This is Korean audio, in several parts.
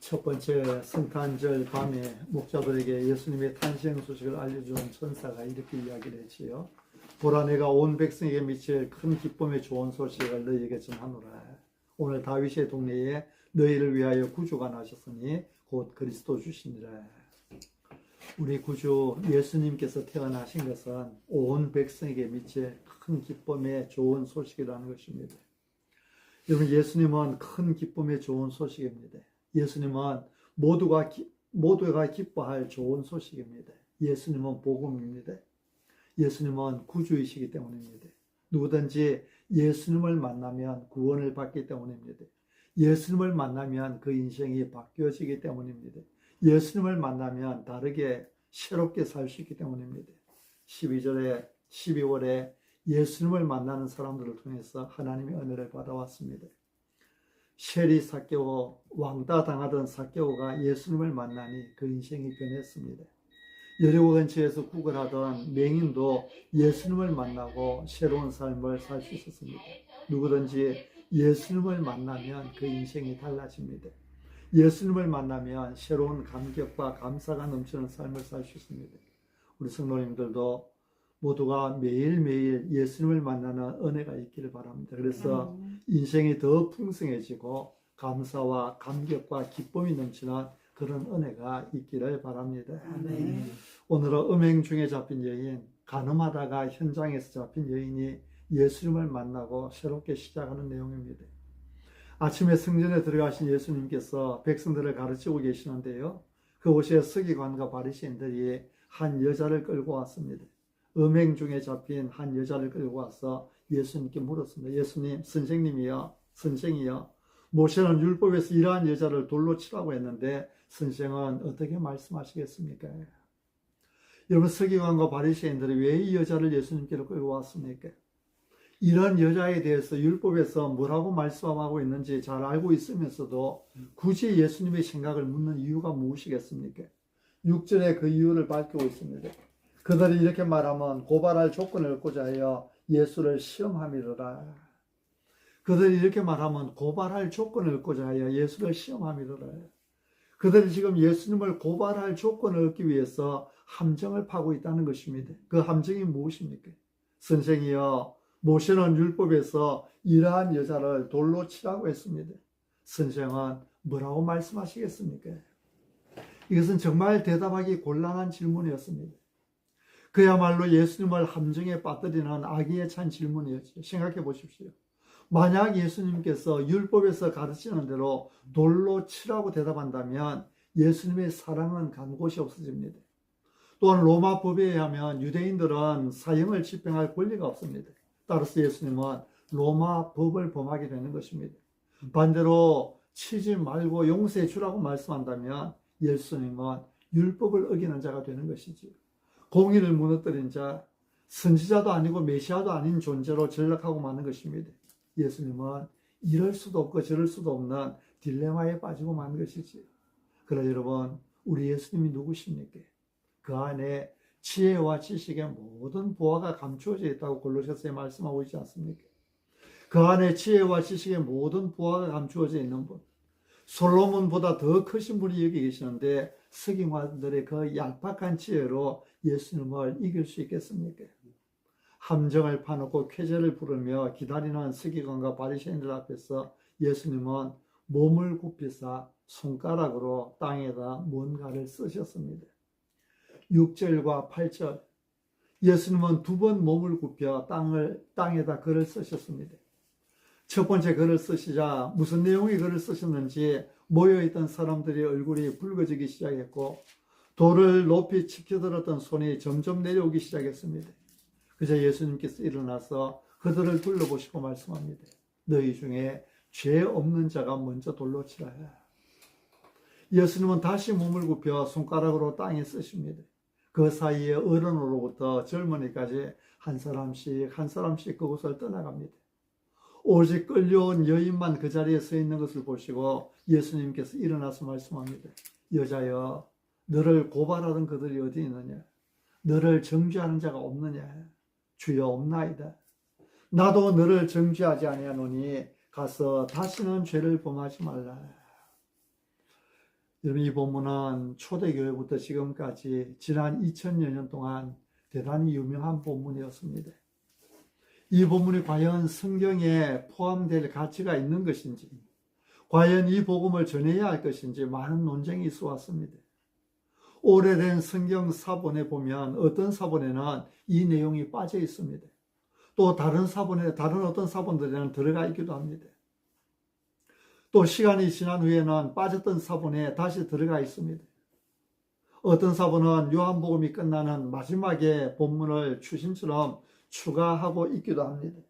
첫 번째 성탄절 밤에 목자들에게 예수님의 탄생 소식을 알려주는 천사가 이렇게 이야기를 했지요. 보라 내가 온 백성에게 미칠 큰 기쁨의 좋은 소식을 너희에게 전하노라. 오늘 다윗의 동네에 너희를 위하여 구주가 나셨으니 곧 그리스도 주시니라. 우리 구주 예수님께서 태어나신 것은 온 백성에게 미칠 큰 기쁨의 좋은 소식이라는 것입니다. 여러분 예수님은 큰 기쁨의 좋은 소식입니다. 예수님은 모두가 기, 모두가 기뻐할 좋은 소식입니다. 예수님은 복음입니다. 예수님은 구주이시기 때문입니다. 누구든지 예수님을 만나면 구원을 받기 때문입니다. 예수님을 만나면 그 인생이 바뀌어지기 때문입니다. 예수님을 만나면 다르게 새롭게 살 수 있기 때문입니다. 12절에 12월에 예수님을 만나는 사람들을 통해서 하나님의 은혜를 받아왔습니다. 쉐리 사케오 왕따 당하던 사케오가 예수님을 만나니 그 인생이 변했습니다. 여리고 근처에서 구걸하던 맹인도 예수님을 만나고 새로운 삶을 살 수 있었습니다. 누구든지 예수님을 만나면 그 인생이 달라집니다. 예수님을 만나면 새로운 감격과 감사가 넘치는 삶을 살 수 있습니다. 우리 성도님들도 모두가 매일매일 예수님을 만나는 은혜가 있기를 바랍니다. 그래서 인생이 더 풍성해지고 감사와 감격과 기쁨이 넘치는 그런 은혜가 있기를 바랍니다. 아멘. 오늘은 음행 중에 잡힌 여인, 가늠하다가 현장에서 잡힌 여인이 예수님을 만나고 새롭게 시작하는 내용입니다. 아침에 성전에 들어가신 예수님께서 백성들을 가르치고 계시는데요. 그곳에 서기관과 바리새인들이 한 여자를 끌고 왔습니다. 음행 중에 잡힌 한 여자를 끌고 와서 예수님께 물었습니다. 예수님, 선생님이요, 선생이요. 모세는 율법에서 이러한 여자를 돌로 치라고 했는데 선생은 어떻게 말씀하시겠습니까? 여러분 서기관과 바리새인들이 왜 이 여자를 예수님께로 끌고 왔습니까? 이런 여자에 대해서 율법에서 뭐라고 말씀하고 있는지 잘 알고 있으면서도 굳이 예수님의 생각을 묻는 이유가 무엇이겠습니까? 6절에 그 이유를 밝히고 있습니다. 그들이 이렇게 말하면 고발할 조건을 얻고자 하여 예수를 시험함이로라. 그들이 이렇게 말하면 고발할 조건을 얻고자 하여 예수를 시험함이로라. 그들이 지금 예수님을 고발할 조건을 얻기 위해서 함정을 파고 있다는 것입니다. 그 함정이 무엇입니까? 선생이여, 모세는 율법에서 이러한 여자를 돌로 치라고 했습니다. 선생은 뭐라고 말씀하시겠습니까? 이것은 정말 대답하기 곤란한 질문이었습니다. 그야말로 예수님을 함정에 빠뜨리는 악의에 찬 질문이었죠. 생각해 보십시오. 만약 예수님께서 율법에서 가르치는 대로 돌로 치라고 대답한다면 예수님의 사랑은 간 곳이 없어집니다. 또한 로마 법에 의하면 유대인들은 사형을 집행할 권리가 없습니다. 따라서 예수님은 로마 법을 범하게 되는 것입니다. 반대로 치지 말고 용서해 주라고 말씀한다면 예수님은 율법을 어기는 자가 되는 것이지요. 공의를 무너뜨린 자, 선지자도 아니고 메시아도 아닌 존재로 전락하고 마는 것입니다. 예수님은 이럴 수도 없고 저럴 수도 없는 딜레마에 빠지고 마는 것이지요. 그러나 여러분, 우리 예수님이 누구십니까? 그 안에 지혜와 지식의 모든 보화가 감추어져 있다고 골로새서에 말씀하고 있지 않습니까? 그 안에 지혜와 지식의 모든 보화가 감추어져 있는 분, 솔로몬보다 더 크신 분이 여기 계시는데 석인화들의 그 얄팍한 지혜로 예수님을 이길 수 있겠습니까? 함정을 파놓고 쾌제를 부르며 기다리는 서기관과 바리새인들 앞에서 예수님은 몸을 굽히사 손가락으로 땅에다 뭔가를 쓰셨습니다. 6절과 8절 예수님은 두 번 몸을 굽혀 땅을 땅에다 글을 쓰셨습니다. 첫 번째 글을 쓰시자 무슨 내용의 글을 쓰셨는지 모여있던 사람들의 얼굴이 붉어지기 시작했고 돌을 높이 치켜들었던 손이 점점 내려오기 시작했습니다. 그저 예수님께서 일어나서 그들을 둘러보시고 말씀합니다. 너희 중에 죄 없는 자가 먼저 돌로 치라. 예수님은 다시 몸을 굽혀 손가락으로 땅에 쓰십니다. 그 사이에 어른으로부터 젊은이까지 한 사람씩 한 사람씩 그곳을 떠나갑니다. 오직 끌려온 여인만 그 자리에 서 있는 것을 보시고 예수님께서 일어나서 말씀합니다. 여자여, 너를 고발하던 그들이 어디 있느냐? 너를 정죄하는 자가 없느냐? 주여 없나이다. 나도 너를 정죄하지 아니하노니 가서 다시는 죄를 범하지 말라. 여러분 이 본문은 초대교회부터 지금까지 지난 2000여 년 동안 대단히 유명한 본문이었습니다. 이 본문이 과연 성경에 포함될 가치가 있는 것인지, 과연 이 복음을 전해야 할 것인지 많은 논쟁이 있어 왔습니다. 오래된 성경 사본에 보면 어떤 사본에는 이 내용이 빠져 있습니다. 또 다른 사본에, 다른 어떤 사본들에는 들어가 있기도 합니다. 또 시간이 지난 후에는 빠졌던 사본에 다시 들어가 있습니다. 어떤 사본은 요한복음이 끝나는 마지막에 본문을 추신처럼 추가하고 있기도 합니다.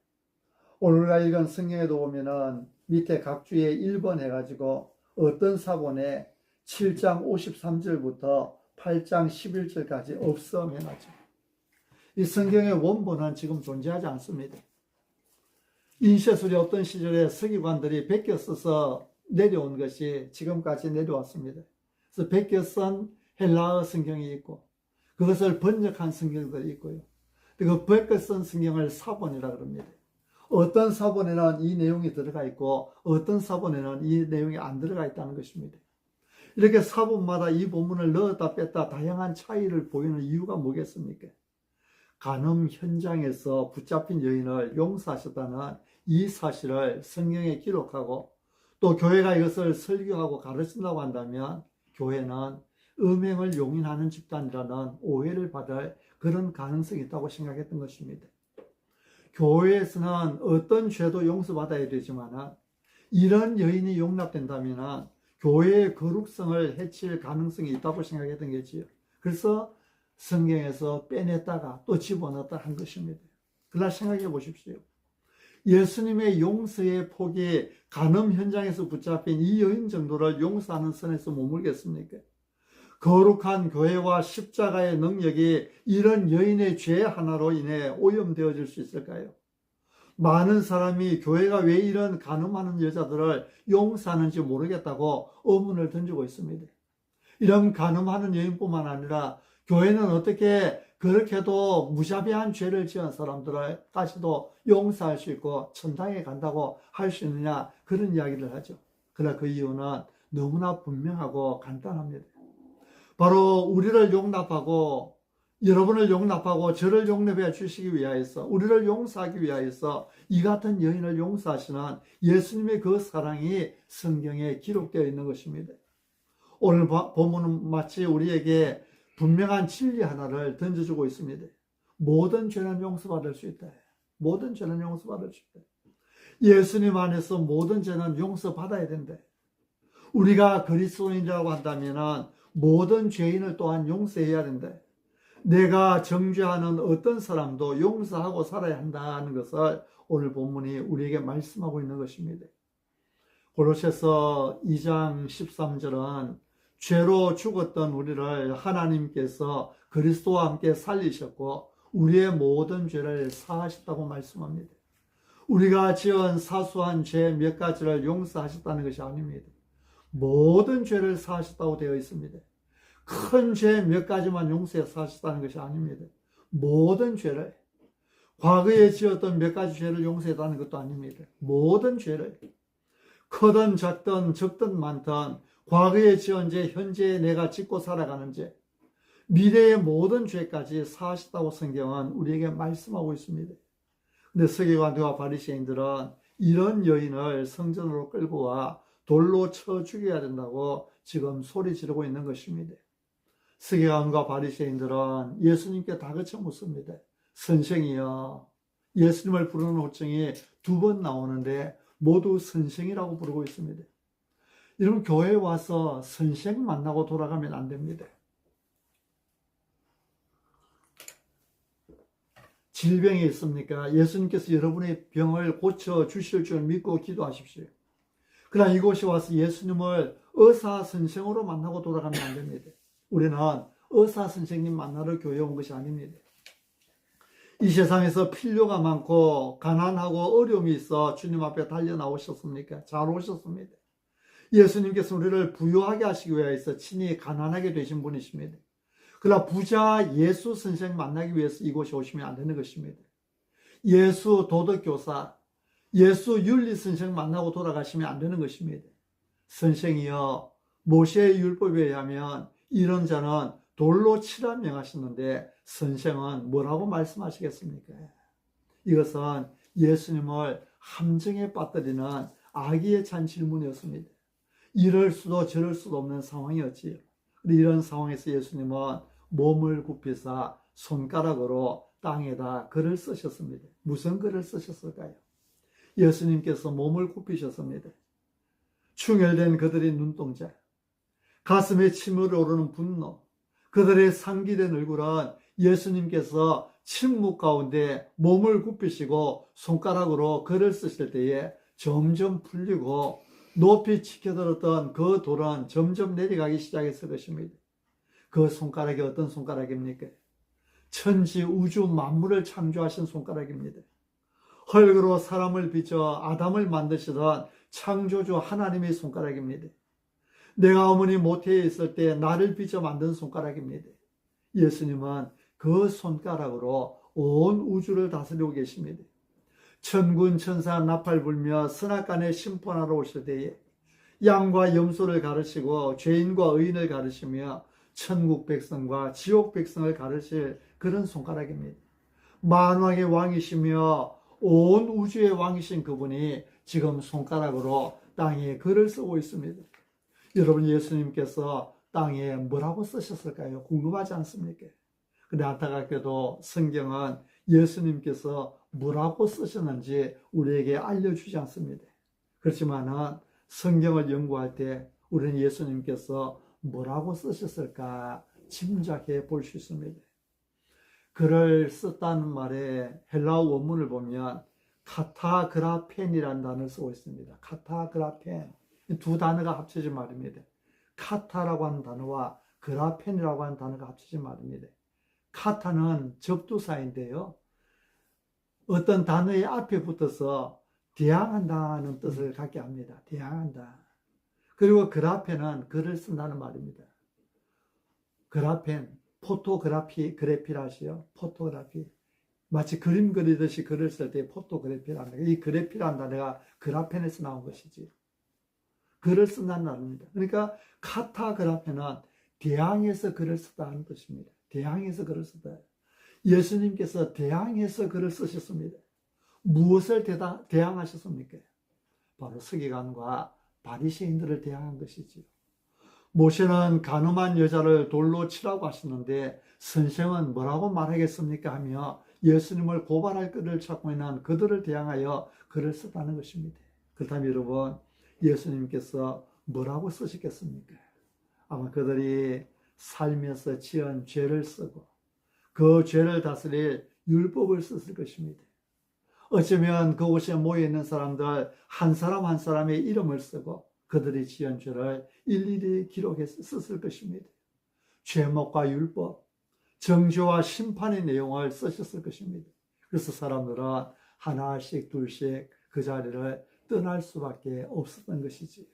오늘 우리가 읽은 성경에도 보면은 밑에 각 주에 1번 해가지고 어떤 사본에 7장 53절부터 8장 11절까지 없음 해놨죠. 이 성경의 원본은 지금 존재하지 않습니다. 인쇄술이 없던 시절에 서기관들이 베껴 써서 내려온 것이 지금까지 내려왔습니다. 그래서 베껴 쓴 헬라어 성경이 있고 그것을 번역한 성경들이 있고요. 그 베껴 쓴 성경을 사본이라 그럽니다. 어떤 사본에는 이 내용이 들어가 있고 어떤 사본에는 이 내용이 안 들어가 있다는 것입니다. 이렇게 사본마다 이 본문을 넣었다 뺐다 다양한 차이를 보이는 이유가 뭐겠습니까? 간음 현장에서 붙잡힌 여인을 용서하셨다는 이 사실을 성경에 기록하고 또 교회가 이것을 설교하고 가르친다고 한다면 교회는 음행을 용인하는 집단이라는 오해를 받을 그런 가능성이 있다고 생각했던 것입니다. 교회에서는 어떤 죄도 용서받아야 되지만 이런 여인이 용납된다면 교회의 거룩성을 해칠 가능성이 있다고 생각했던 거지요. 그래서 성경에서 빼냈다가 또 집어넣었다 한 것입니다. 그러나 생각해 보십시오. 예수님의 용서의 폭이 간음 현장에서 붙잡힌 이 여인 정도를 용서하는 선에서 머물겠습니까? 거룩한 교회와 십자가의 능력이 이런 여인의 죄 하나로 인해 오염되어질 수 있을까요? 많은 사람이 교회가 왜 이런 간음하는 여자들을 용서하는지 모르겠다고 의문을 던지고 있습니다. 이런 간음하는 여인뿐만 아니라 교회는 어떻게 그렇게도 무자비한 죄를 지은 사람들까지도 용서할 수 있고 천당에 간다고 할 수 있느냐 그런 이야기를 하죠. 그러나 그 이유는 너무나 분명하고 간단합니다. 바로 우리를 용납하고 여러분을 용납하고 저를 용납해 주시기 위하여서 우리를 용서하기 위하여서 이 같은 여인을 용서하시는 예수님의 그 사랑이 성경에 기록되어 있는 것입니다. 오늘 본문은 마치 우리에게 분명한 진리 하나를 던져주고 있습니다. 모든 죄는 용서받을 수 있다. 모든 죄는 용서받을 수 있다. 예수님 안에서 모든 죄는 용서받아야 된다. 우리가 그리스도인이라고 한다면 모든 죄인을 또한 용서해야 된다. 내가 정죄하는 어떤 사람도 용서하고 살아야 한다는 것을 오늘 본문이 우리에게 말씀하고 있는 것입니다. 고로새서 2장 13절은 죄로 죽었던 우리를 하나님께서 그리스도와 함께 살리셨고 우리의 모든 죄를 사하셨다고 말씀합니다. 우리가 지은 사소한 죄 몇 가지를 용서하셨다는 것이 아닙니다. 모든 죄를 사하셨다고 되어 있습니다. 큰 죄 몇 가지만 용서해 사하셨다는 것이 아닙니다. 모든 죄를 과거에 지었던 몇 가지 죄를 용서했다는 것도 아닙니다. 모든 죄를 크든 작든 적든 많든 과거에 지은 죄, 현재에 내가 짓고 살아가는 죄, 미래의 모든 죄까지 사하셨다고 성경은 우리에게 말씀하고 있습니다. 근데 서기관들과 바리새인들은 이런 여인을 성전으로 끌고 와 돌로 쳐 죽여야 된다고 지금 소리 지르고 있는 것입니다. 서기관과 바리새인들은 예수님께 다그쳐 묻습니다. 선생이여, 예수님을 부르는 호칭이 두 번 나오는데 모두 선생이라고 부르고 있습니다. 여러분 교회에 와서 선생 만나고 돌아가면 안 됩니다. 질병이 있습니까? 예수님께서 여러분의 병을 고쳐 주실 줄 믿고 기도하십시오. 그러나 이곳에 와서 예수님을 의사 선생으로 만나고 돌아가면 안 됩니다. 우리는 의사 선생님 만나러 교회 온 것이 아닙니다. 이 세상에서 필요가 많고 가난하고 어려움이 있어 주님 앞에 달려 나오셨습니까? 잘 오셨습니다. 예수님께서 우리를 부유하게 하시기 위해서 친히 가난하게 되신 분이십니다. 그러나 부자 예수 선생 만나기 위해서 이곳에 오시면 안 되는 것입니다. 예수 도덕교사, 예수 윤리 선생 만나고 돌아가시면 안 되는 것입니다. 선생이여 모세의 율법에 의하면 이런 자는 돌로 치라 명하셨는데 선생은 뭐라고 말씀하시겠습니까? 이것은 예수님을 함정에 빠뜨리는 악의에 찬 질문이었습니다. 이럴 수도 저럴 수도 없는 상황이었지요. 이런 상황에서 예수님은 몸을 굽히사 손가락으로 땅에다 글을 쓰셨습니다. 무슨 글을 쓰셨을까요? 예수님께서 몸을 굽히셨습니다. 충혈된 그들의 눈동자, 가슴에 침을 오르는 분노, 그들의 상기된 얼굴은 예수님께서 침묵 가운데 몸을 굽히시고 손가락으로 글을 쓰실 때에 점점 풀리고 높이 치켜들었던 그 돌은 점점 내려가기 시작했을 것입니다. 그 손가락이 어떤 손가락입니까? 천지 우주 만물을 창조하신 손가락입니다. 흙으로 사람을 빚어 아담을 만드시던 창조주 하나님의 손가락입니다. 내가 어머니 모태에 있을 때 나를 빚어 만든 손가락입니다. 예수님은 그 손가락으로 온 우주를 다스리고 계십니다. 천군 천사 나팔 불며 선악간에 심판하러 오실 때에 양과 염소를 가르시고 죄인과 의인을 가르시며 천국 백성과 지옥 백성을 가르칠 그런 손가락입니다. 만왕의 왕이시며 온 우주의 왕이신 그분이 지금 손가락으로 땅에 글을 쓰고 있습니다. 여러분 예수님께서 땅에 뭐라고 쓰셨을까요? 궁금하지 않습니까? 근데 안타깝게도 성경은 예수님께서 뭐라고 쓰셨는지 우리에게 알려주지 않습니다. 그렇지만은 성경을 연구할 때 우리는 예수님께서 뭐라고 쓰셨을까 짐작해 볼 수 있습니다. 글을 썼다는 말에 헬라어 원문을 보면 카타그라펜이라는 단어를 쓰고 있습니다. 카타그라펜. 이두 단어가 합쳐진 말입니다. 카타라고 하는 단어와 그라펜이라고 하는 단어가 합쳐진 말입니다. 카타는 접두사인데요. 어떤 단어의 앞에 붙어서 대항한다는 뜻을 갖게 합니다. 대항한다. 그리고 그라펜은 글을 쓴다는 말입니다. 그라펜, 포토그래피, 그래피라시요. 포토그래피. 마치 그림 그리듯이 글을 쓸 때 포토그래피라는 이 그래피라는 단어가 그라펜에서 나온 것이지. 글을 쓴다는 말입니다. 그러니까 카타그라펜은 대항해서 글을 썼다는 뜻입니다. 대항해서 글을 썼다. 예수님께서 대항해서 글을 쓰셨습니다. 무엇을 대다, 대항하셨습니까? 바로 서기관과 바리새인들을 대항한 것이지요. 모세는 가늠한 여자를 돌로 치라고 하셨는데 선생은 뭐라고 말하겠습니까 하며 예수님을 고발할 것을 찾고 있는 그들을 대항하여 글을 썼다는 것입니다. 그렇다면 여러분 예수님께서 뭐라고 쓰셨겠습니까? 아마 그들이 살면서 지은 죄를 쓰고 그 죄를 다스릴 율법을 썼을 것입니다. 어쩌면 그곳에 모여 있는 사람들 한 사람 한 사람의 이름을 쓰고 그들이 지은 죄를 일일이 기록해서 썼을 것입니다. 죄목과 율법, 정죄와 심판의 내용을 쓰셨을 것입니다. 그래서 사람들은 하나씩 둘씩 그 자리를 떠날 수밖에 없었던 것이지요.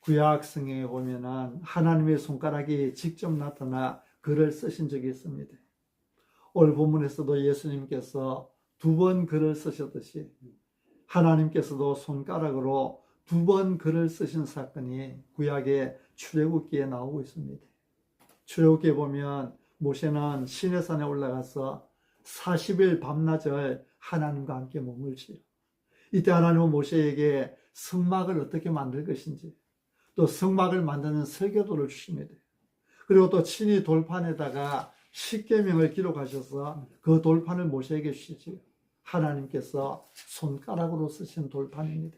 구약 성경에 보면은 하나님의 손가락이 직접 나타나 글을 쓰신 적이 있습니다. 오늘 본문에서도 예수님께서 두 번 글을 쓰셨듯이 하나님께서도 손가락으로 두 번 글을 쓰신 사건이 구약의 출애굽기에 나오고 있습니다. 출애굽기에 보면 모세는 시내산에 올라가서 40일 밤낮을 하나님과 함께 머물지요. 이때 하나님은 모세에게 성막을 어떻게 만들 것인지 또 성막을 만드는 설계도를 주십니다. 그리고 또 친히 돌판에다가 십계명을 기록하셔서 그 돌판을 모세에게 주시지요. 하나님께서 손가락으로 쓰신 돌판입니다.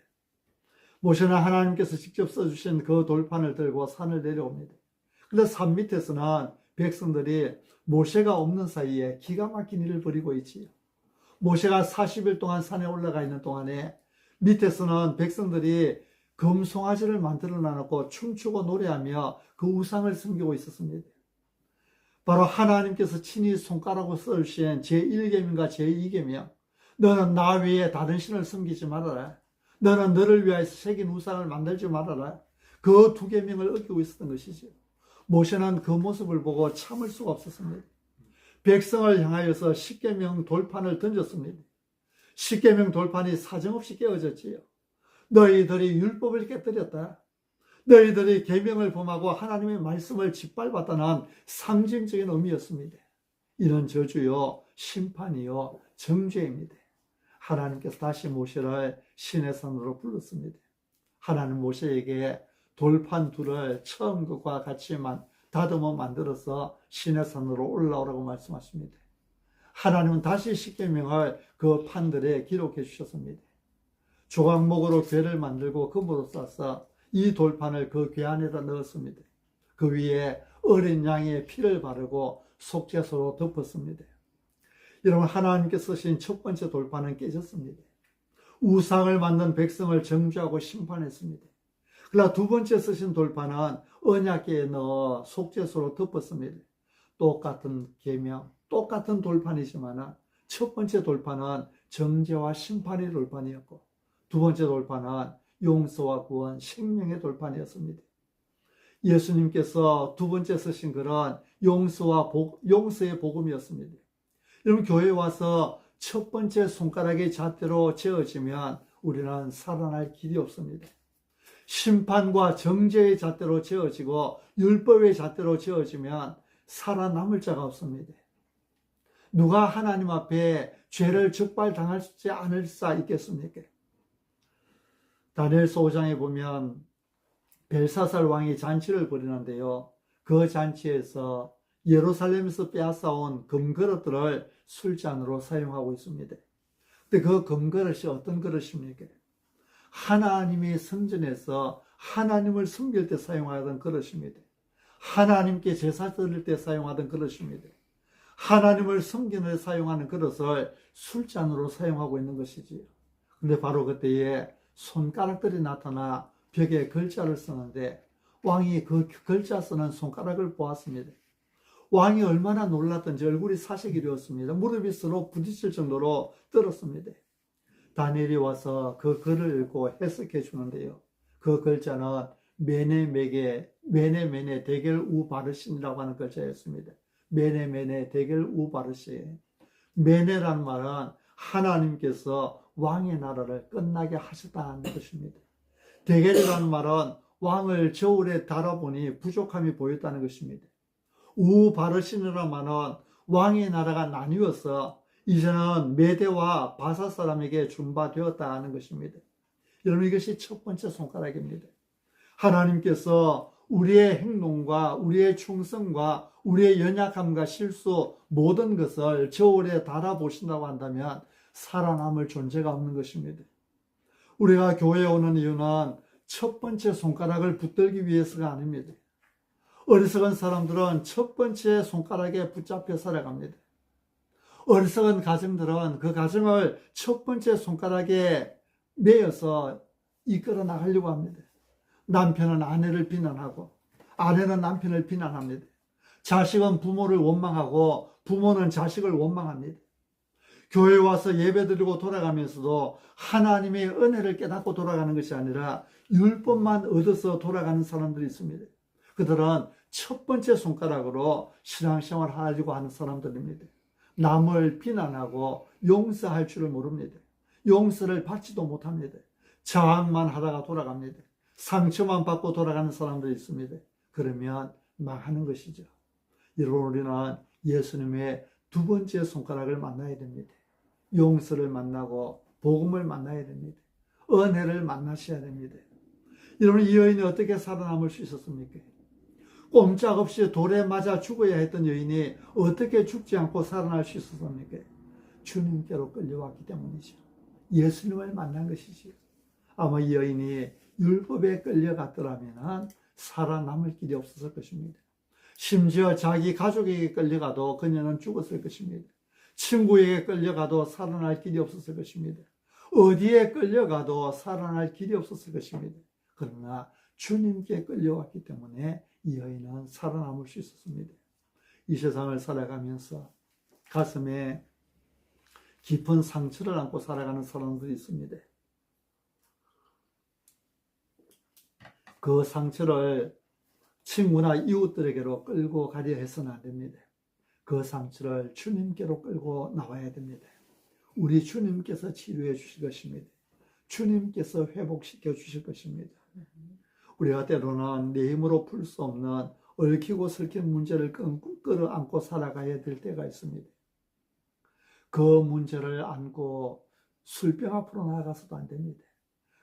모세는 하나님께서 직접 써주신 그 돌판을 들고 산을 내려옵니다. 그런데 산 밑에서는 백성들이 모세가 없는 사이에 기가 막힌 일을 벌이고 있지요. 모세가 40일 동안 산에 올라가 있는 동안에 밑에서는 백성들이 금송아지를 만들어 놔놓고 춤추고 노래하며 그 우상을 섬기고 있었습니다. 바로 하나님께서 친히 손가락으로 써주신 제1계명과 제2계명. 너는 나 외에 다른 신을 섬기지 말아라. 너는 너를 위하여서 새긴 우상을 만들지 말아라. 그 두 계명을 어기고 있었던 것이죠. 모세는 그 모습을 보고 참을 수가 없었습니다. 백성을 향하여서 십계명 돌판을 던졌습니다. 십계명 돌판이 사정없이 깨어졌지요. 너희들이 율법을 깨뜨렸다. 너희들이 계명을 범하고 하나님의 말씀을 짓밟았다는 상징적인 의미였습니다. 이는 저주요 심판이요 정죄입니다. 하나님께서 다시 모세를 신의 산으로 불렀습니다. 하나님 모세에게 돌판 둘을 처음 것과 같이만 다듬어 만들어서 신의 산으로 올라오라고 말씀하십니다. 하나님은 다시 십계명을 그 판들에 기록해 주셨습니다. 조각목으로 괴를 만들고 금으로 싸서 이 돌판을 그 괴 안에다 넣었습니다. 그 위에 어린 양의 피를 바르고 속죄소로 덮었습니다. 여러분 하나님께 쓰신 첫 번째 돌판은 깨졌습니다. 우상을 만든 백성을 정죄하고 심판했습니다. 그러나 두 번째 쓰신 돌판은 언약계에 넣어 속죄소로 덮었습니다. 똑같은 계명, 똑같은 돌판이지만 첫 번째 돌판은 정죄와 심판의 돌판이었고 두 번째 돌판은 용서와 구원, 생명의 돌판이었습니다. 예수님께서 두 번째 쓰신 글은 용서와 복, 용서의 복음이었습니다. 여러분 교회에 와서 첫 번째 손가락의 잣대로 재어지면 우리는 살아날 길이 없습니다. 심판과 정죄의 잣대로 재어지고 율법의 잣대로 재어지면 살아남을 자가 없습니다. 누가 하나님 앞에 죄를 적발당하지 않을 수 있겠습니까? 다니엘서 5장에 보면 벨사살 왕이 잔치를 벌이는데요. 그 잔치에서 예루살렘에서 빼앗아온 금그릇들을 술잔으로 사용하고 있습니다. 근데 그 금그릇이 어떤 그릇입니까? 하나님이 성전에서 하나님을 섬길 때 사용하던 그릇입니다. 하나님께 제사 드릴 때 사용하던 그릇입니다. 하나님을 섬기는 데 사용하는 그릇을 술잔으로 사용하고 있는 것이지요. 근데 바로 그때에 손가락들이 나타나 벽에 글자를 쓰는데 왕이 그 글자 쓰는 손가락을 보았습니다. 왕이 얼마나 놀랐던지 얼굴이 사색이 되었습니다. 무릎이 서로 부딪힐 정도로 떨었습니다. 다니엘이 와서 그 글을 읽고 해석해 주는데요. 그 글자는 메네메게 메네메네 대결 우바르신이라고 하는 글자였습니다. 메네메네 대결 우바르신. 메네란 말은 하나님께서 왕의 나라를 끝나게 하셨다는 것입니다. 대결이라는 말은 왕을 저울에 달아보니 부족함이 보였다는 것입니다. 우바르신이라는 말은 왕의 나라가 나뉘어서 이제는 메대와 바사 사람에게 준바되었다는 것입니다. 여러분 이것이 첫 번째 손가락입니다. 하나님께서 우리의 행동과 우리의 충성과 우리의 연약함과 실수 모든 것을 저울에 달아보신다고 한다면 살아남을 존재가 없는 것입니다. 우리가 교회에 오는 이유는 첫 번째 손가락을 붙들기 위해서가 아닙니다. 어리석은 사람들은 첫 번째 손가락에 붙잡혀 살아갑니다. 어리석은 가정들은 그 가정을 첫 번째 손가락에 매여서 이끌어 나가려고 합니다. 남편은 아내를 비난하고 아내는 남편을 비난합니다. 자식은 부모를 원망하고 부모는 자식을 원망합니다. 교회 와서 예배드리고 돌아가면서도 하나님의 은혜를 깨닫고 돌아가는 것이 아니라 율법만 얻어서 돌아가는 사람들이 있습니다. 그들은 첫 번째 손가락으로 신앙생활 하려고 하는 사람들입니다. 남을 비난하고 용서할 줄을 모릅니다. 용서를 받지도 못합니다. 저항만 하다가 돌아갑니다. 상처만 받고 돌아가는 사람들이 있습니다. 그러면 망하는 것이죠. 여러분, 우리는 예수님의 두 번째 손가락을 만나야 됩니다. 용서를 만나고 복음을 만나야 됩니다. 은혜를 만나셔야 됩니다. 여러분, 이 여인이 어떻게 살아남을 수 있었습니까? 꼼짝없이 돌에 맞아 죽어야 했던 여인이 어떻게 죽지 않고 살아날 수 있었습니까? 주님께로 끌려왔기 때문이죠. 예수님을 만난 것이지요. 아마 이 여인이 율법에 끌려갔더라면 살아남을 길이 없었을 것입니다. 심지어 자기 가족에게 끌려가도 그녀는 죽었을 것입니다. 친구에게 끌려가도 살아날 길이 없었을 것입니다. 어디에 끌려가도 살아날 길이 없었을 것입니다. 그러나 주님께 끌려왔기 때문에 이 여인은 살아남을 수 있었습니다. 이 세상을 살아가면서 가슴에 깊은 상처를 안고 살아가는 사람들이 있습니다. 그 상처를 친구나 이웃들에게로 끌고 가려 해서는 안 됩니다. 그 상처를 주님께로 끌고 나와야 됩니다. 우리 주님께서 치료해 주실 것입니다. 주님께서 회복시켜 주실 것입니다. 우리가 때로는 내 힘으로 풀 수 없는 얽히고 설킨 문제를 끈- 끌어안고 살아가야 될 때가 있습니다. 그 문제를 안고 술병 앞으로 나아가서도 안 됩니다.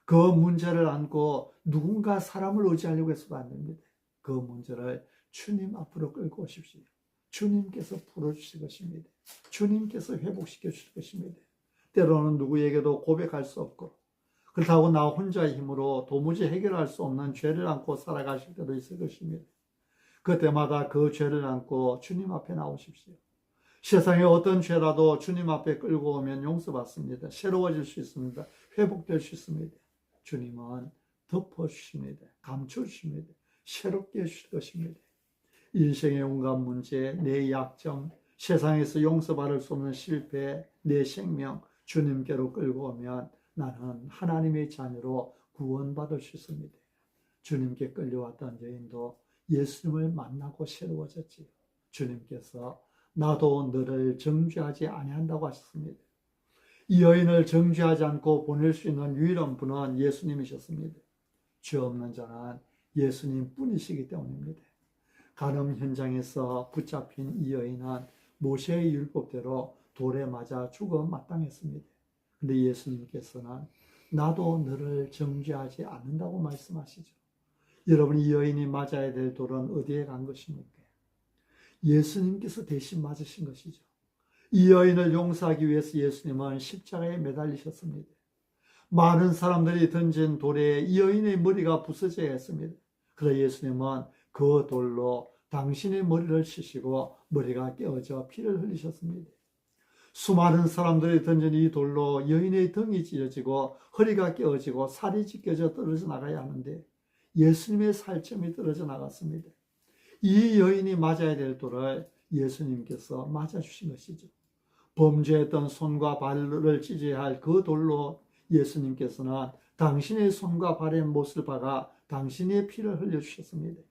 그 문제를 안고 누군가 사람을 의지하려고 해서도 안 됩니다. 그 문제를 주님 앞으로 끌고 오십시오. 주님께서 풀어주실 것입니다. 주님께서 회복시켜 주실 것입니다. 때로는 누구에게도 고백할 수 없고, 그렇다고 나 혼자의 힘으로 도무지 해결할 수 없는 죄를 안고 살아가실 때도 있을 것입니다. 그때마다 그 죄를 안고 주님 앞에 나오십시오. 세상에 어떤 죄라도 주님 앞에 끌고 오면 용서받습니다. 새로워질 수 있습니다. 회복될 수 있습니다. 주님은 덮어주십니다. 감춰주십니다. 새롭게 해주실 것입니다. 인생의 온갖 문제, 내 약점, 세상에서 용서받을 수 없는 실패, 내 생명, 주님께로 끌고 오면 나는 하나님의 자녀로 구원받을 수 있습니다. 주님께 끌려왔던 여인도 예수님을 만나고 새로워졌지요. 주님께서 나도 너를 정죄하지 아니한다고 하셨습니다. 이 여인을 정죄하지 않고 보낼 수 있는 유일한 분은 예수님이셨습니다. 죄 없는 자는 예수님 뿐이시기 때문입니다. 간음 현장에서 붙잡힌 이 여인은 모세의 율법대로 돌에 맞아 죽어 마땅했습니다. 근데 예수님께서는 나도 너를 정죄하지 않는다고 말씀하시죠. 여러분 이 여인이 맞아야 될 돌은 어디에 간 것입니까? 예수님께서 대신 맞으신 것이죠. 이 여인을 용서하기 위해서 예수님은 십자가에 매달리셨습니다. 많은 사람들이 던진 돌에 이 여인의 머리가 부서져야 했습니다. 그러나 예수님은 그 돌로 당신의 머리를 치시고 머리가 깨어져 피를 흘리셨습니다. 수많은 사람들이 던진 이 돌로 여인의 등이 찢어지고 허리가 깨어지고 살이 찢겨져 떨어져 나가야 하는데 예수님의 살점이 떨어져 나갔습니다. 이 여인이 맞아야 될 돌을 예수님께서 맞아주신 것이죠. 범죄했던 손과 발을 찢어야 할 그 돌로 예수님께서는 당신의 손과 발의 못을 박아 당신의 피를 흘려주셨습니다.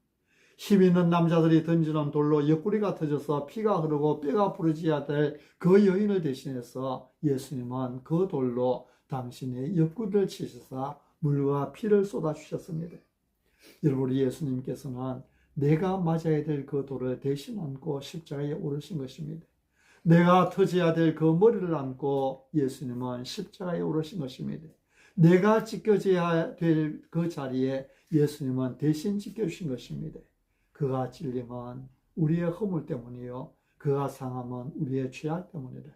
힘 있는 남자들이 던지는 돌로 옆구리가 터져서 피가 흐르고 뼈가 부러져야 될 그 여인을 대신해서 예수님은 그 돌로 당신의 옆구리를 치셔서 물과 피를 쏟아주셨습니다. 여러분, 예수님께서는 내가 맞아야 될 그 돌을 대신 안고 십자가에 오르신 것입니다. 내가 터져야 될 그 머리를 안고 예수님은 십자가에 오르신 것입니다. 내가 찢겨져야 될 그 자리에 예수님은 대신 찢겨주신 것입니다. 그가 찔림은 우리의 허물 때문이요. 그가 상함은 우리의 죄악 때문이다.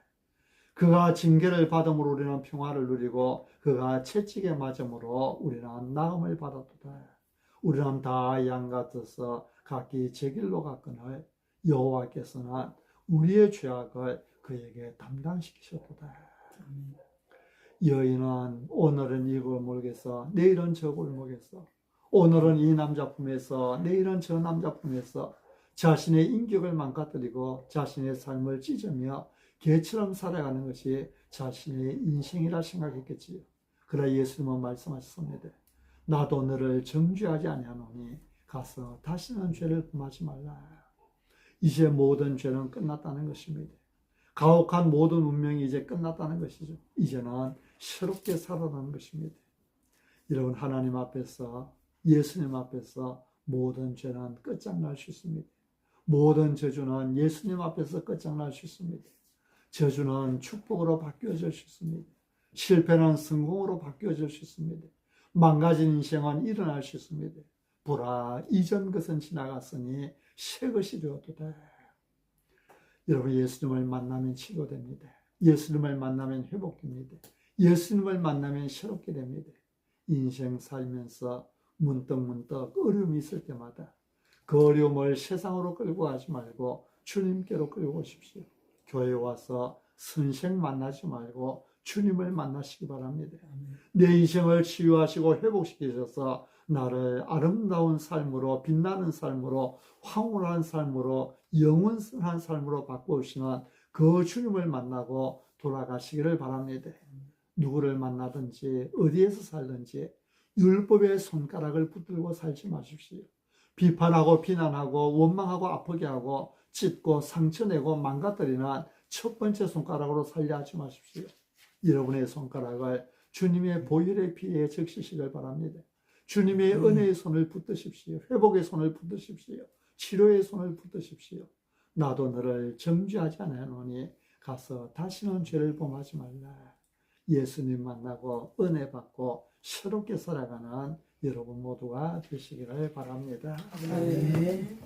그가 징계를 받음으로 우리는 평화를 누리고 그가 채찍에 맞음으로 우리는 나음을 받았도다. 우리는 다 양 같아서 각기 제 길로 갔거늘 여호와께서는 우리의 죄악을 그에게 담당시키셨도다. 여인은 오늘은 이 골목에서 내일은 저 골목에서 오늘은 이 남자 품에서 내일은 저 남자 품에서 자신의 인격을 망가뜨리고 자신의 삶을 찢으며 개처럼 살아가는 것이 자신의 인생이라 생각했겠지요. 그러나 예수님은 말씀하셨습니다. 나도 너를 정죄하지 아니하노니 가서 다시는 죄를 범하지 말라. 이제 모든 죄는 끝났다는 것입니다. 가혹한 모든 운명이 이제 끝났다는 것이죠. 이제는 새롭게 살아가는 것입니다. 여러분 하나님 앞에서 예수님 앞에서 모든 죄는 끝장날 수 있습니다. 모든 저주는 예수님 앞에서 끝장날 수 있습니다. 저주는 축복으로 바뀌어질 수 있습니다. 실패는 성공으로 바뀌어질 수 있습니다. 망가진 인생은 일어날 수 있습니다. 보라, 이전 것은 지나갔으니 새 것이 되었도다. 여러분, 예수님을 만나면 치료됩니다. 예수님을 만나면 회복됩니다. 예수님을 만나면 새롭게 됩니다. 인생 살면서 문득 문득 어려움이 있을 때마다 그 어려움을 세상으로 끌고 가지 말고 주님께로 끌고 오십시오. 교회 와서 선생 만나지 말고 주님을 만나시기 바랍니다. 내 인생을 치유하시고 회복시키셔서 나를 아름다운 삶으로 빛나는 삶으로 황홀한 삶으로 영원한 삶으로 바꾸시는 그 주님을 만나고 돌아가시기를 바랍니다. 누구를 만나든지 어디에서 살든지 율법의 손가락을 붙들고 살지 마십시오. 비판하고 비난하고 원망하고 아프게 하고 찢고 상처내고 망가뜨리는 첫 번째 손가락으로 살려 하지 마십시오. 여러분의 손가락을 주님의 보혈의 피에 적시시길 바랍니다. 주님의 음. 은혜의 손을 붙드십시오. 회복의 손을 붙드십시오. 치료의 손을 붙드십시오. 나도 너를 점주하지 않으노니 가서 다시는 죄를 범하지 말라. 예수님 만나고 은혜 받고 새롭게 살아가는 여러분 모두가 되시기를 바랍니다. 아멘.